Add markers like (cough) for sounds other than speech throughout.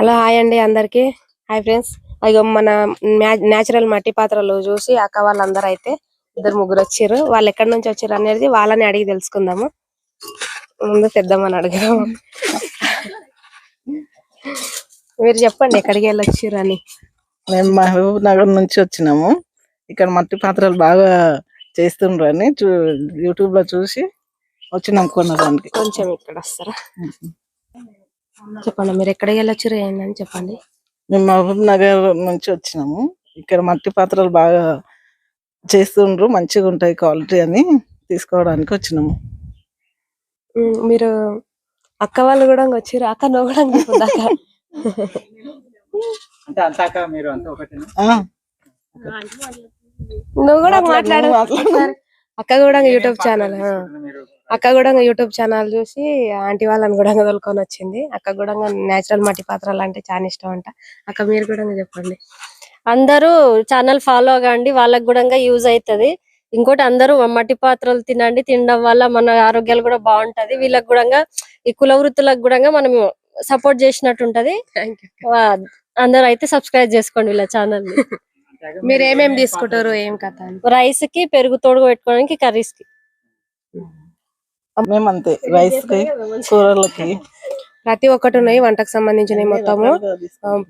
Hello hi అండి అందరికి. Hi friends. అయ్యో మన న్యాచురల్ మట్టి పాత్రలు చూసి అక్క వాళ్ళందరూ అయితే ఇద్దరు ముగ్గురు వచ్చారు వాళ్ళు ఎక్కడి నుంచి వచ్చారు అనేది వాళ్ళని అడిగి తెలుసుకుందాము. ముందు పెద్దమ్మని అడుగుదాం మీరు చెప్పండి ఎక్కడికి వెళ్ళి వచ్చారు అని. మేము మహబూబ్ నగర్ నుంచి వచ్చినాము. ఇక్కడ మట్టి పాత్రలు బాగా చేస్తుండ్రు అని యూట్యూబ్లో చూసి వచ్చినాం కొనడానికి. కొంచెం ఇక్కడ వస్తారా? చెప్పండి మీరు ఎక్కడికి వెళ్ళి వచ్చారు ఏంటని చెప్పండి. మేము మహబూబ్ నగర్ నుంచి వచ్చినాము. ఇక్కడ మట్టి పాత్రలు బాగా చేస్తుండ్రు మంచిగా ఉంటాయి క్వాలిటీ అని తీసుకోవడానికి వచ్చినాము. మీరు అక్క వాళ్ళు కూడా వచ్చారు అక్క నువ్వు కూడా నువ్వు కూడా మాట్లాడు. అక్క కూడా యూట్యూబ్ ఛానల్ మీరు. అక్క కూడా యూట్యూబ్ ఛానల్ చూసి ఆంటీ వాళ్ళని కూడా తోలుకొని వచ్చింది. అక్క కూడా నేచురల్ మట్టి పాత్రలు అంటే చాలా ఇష్టం అంట అక్క మీరు కూడా చెప్పండి. అందరూ ఛానల్ ఫాలో అవ్వండి వాళ్ళకి కూడా యూజ్ అవుతది ఇంకోటి అందరూ మట్టి పాత్రలు తినండి తినడం వల్ల మన ఆరోగ్యాలు కూడా బాగుంటది వీళ్ళకి కూడా ఈ కుల వృత్తులకు కూడా మనం సపోర్ట్ చేసినట్టు ఉంటది అందరూ అయితే సబ్స్క్రైబ్ చేసుకోండి వీళ్ళ ఛానల్ (laughs) మీరు ఏమేమి తీసుకుంటారు ఏం కథ రైస్కి పెరుగు తోడు పెట్టుకోవడానికి కర్రీస్కి మేము అంతే రైస్కి కూరలకి. ప్రతి ఒక్కటి ఉన్నాయి వంటకు సంబంధించినవి మొత్తము.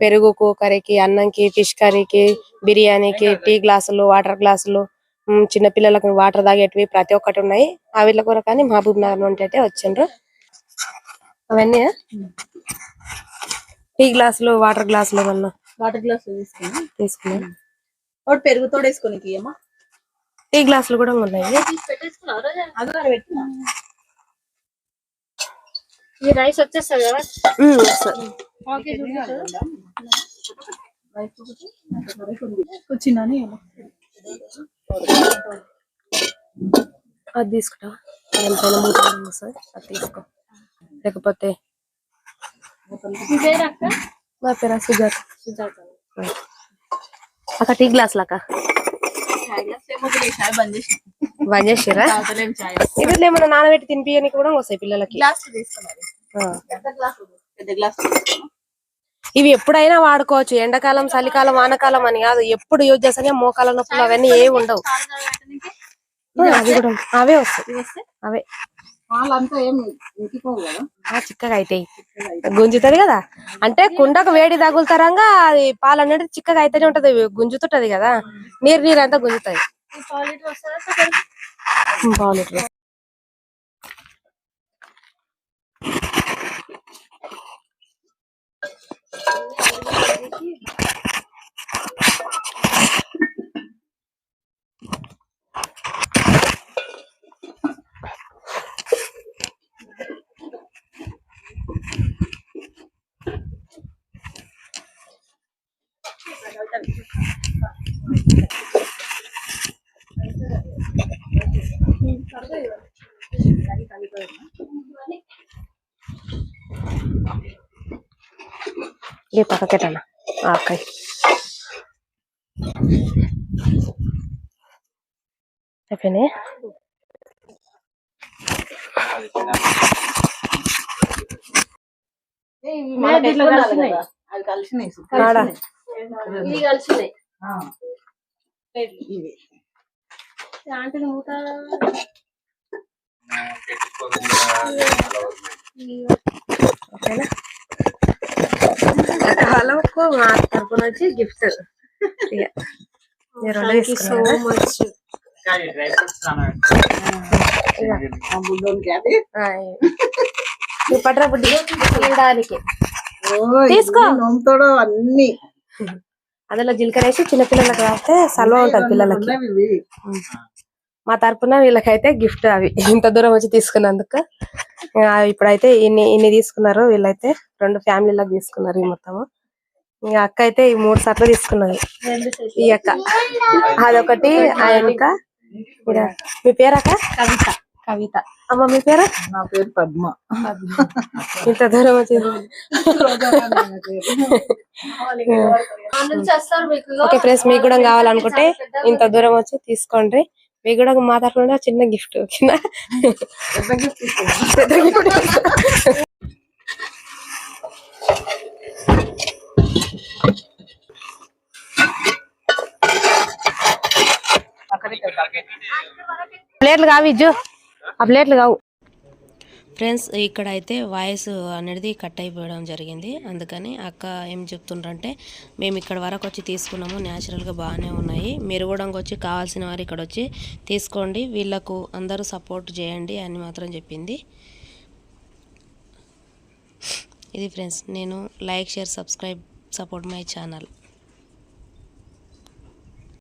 పెరుగుకు కర్రీకి అన్నంకి ఫిష్ కర్రీకి బిర్యానీకి టీ గ్లాసులు వాటర్ గ్లాసులు చిన్న పిల్లలకు వాటర్ తాగేటివి ప్రతి ఒక్కటి ఉన్నాయి. ఆ వీళ్ళ కూడా కానీ మహబూబ్ నగర్ నుండి అయితే వచ్చిండ్రు. అవన్నీ టీ గ్లాసులు వాటర్ గ్లాసులు ఏమన్నా? వాటర్ గ్లాస్ తీసుకుని తీసుకున్నాం. ఒకటి పెరుగు టీ గ్లాసులు కూడా ఉన్నాయి. ఈ రైస్ వచ్చేస్తుంది కదా? ఉమ్, సరే. వచ్చిందని అది తీసుకుంటా. ఎంతైనా మూత ఉంది సార్ అది తీసుకో. లేకపోతే నా పేరు సుజాత. అక్క టీ గ్లాస్ లాక బంద్ చేసి బంద్ చేసిరా తాగలేం చాయ్ ఇవి ఏమైనా నానబెట్టి తినిపించడానికి కూడా వస్తాయి పిల్లలకి. పెద్ద గ్లాస్ ఇవి ఎప్పుడైనా వాడుకోవచ్చు. ఎండాకాలం చలికాలం వానకాలం అని కాదు. ఎప్పుడు యూజ్ చేస్తానే మోకాల నొప్పులు అవన్నీ ఏవి ఉండవు. అవి వస్తాయి. అవే. చిక్కగా అవుతాయి గుంజుతది కదా. అంటే కుండకు వేడి తగులుతారంగా అది పాలు అనేది చిక్కగా అయితేనే ఉంటది. గుంజుతుంటది కదా. నీరు నీరు అంతా గుంజుతాయి పావు లీటర్. ఏ పక్కకెట్టనా అక్క అయిపోయినాయి అది కలిసినాయి ఆడ ఇవి. హలోకు మా తరపున వచ్చి గిఫ్ట్. మీరు ఆ, ఈ పట్రా బుడ్డి తీసుకో. అన్ని. (laughs) అందులో జీలకర్ర వేసి చిన్నపిల్లలకు రాస్తే సల్వ ఉంటది పిల్లలకి. మా తరపున వీళ్ళకైతే గిఫ్ట్ అవి. ఇంత దూరం వచ్చి తీసుకున్నందుకు. ఇప్పుడైతే ఇన్ని ఇన్ని తీసుకున్నారు వీళ్ళైతే రెండు ఫ్యామిలీలకు తీసుకున్నారు ఈ మొత్తము ఈ అక్క అయితే ఈ మూడు సార్లు తీసుకున్నది. ఈ అక్క. అదొకటి ఆ వెనుక. ఇదా. మీ పేరు అక్క కవిత. కవిత. అమ్మ మీ పేరు? నా పేరు పద్మ. ఇంత దూరం ఓకే ఫ్రెండ్స్ మీకు కూడా కావాలనుకుంటే ఇంత దూరం వచ్చి తీసుకోండి. మీకు కూడా మాట్లాడకుండా చిన్న గిఫ్ట్ గిఫ్ట్. ప్లేట్లు కావిచ్చు ఆ ప్లేట్లు కావు. ఫ్రెండ్స్ ఇక్కడ అయితే వాయిస్ అనేది కట్ అయిపోవడం జరిగింది. అందుకని అక్క ఏం చెప్తుండ్రంటే మేము ఇక్కడ వరకు వచ్చి తీసుకున్నాము న్యాచురల్గా బాగానే ఉన్నాయి. మీరు కూడా వచ్చి కావాల్సిన వారు ఇక్కడ వచ్చి తీసుకోండి. వీళ్ళకు అందరూ సపోర్ట్ చేయండి అని మాత్రం చెప్పింది. ఇది ఫ్రెండ్స్ నేను like share subscribe support my channel.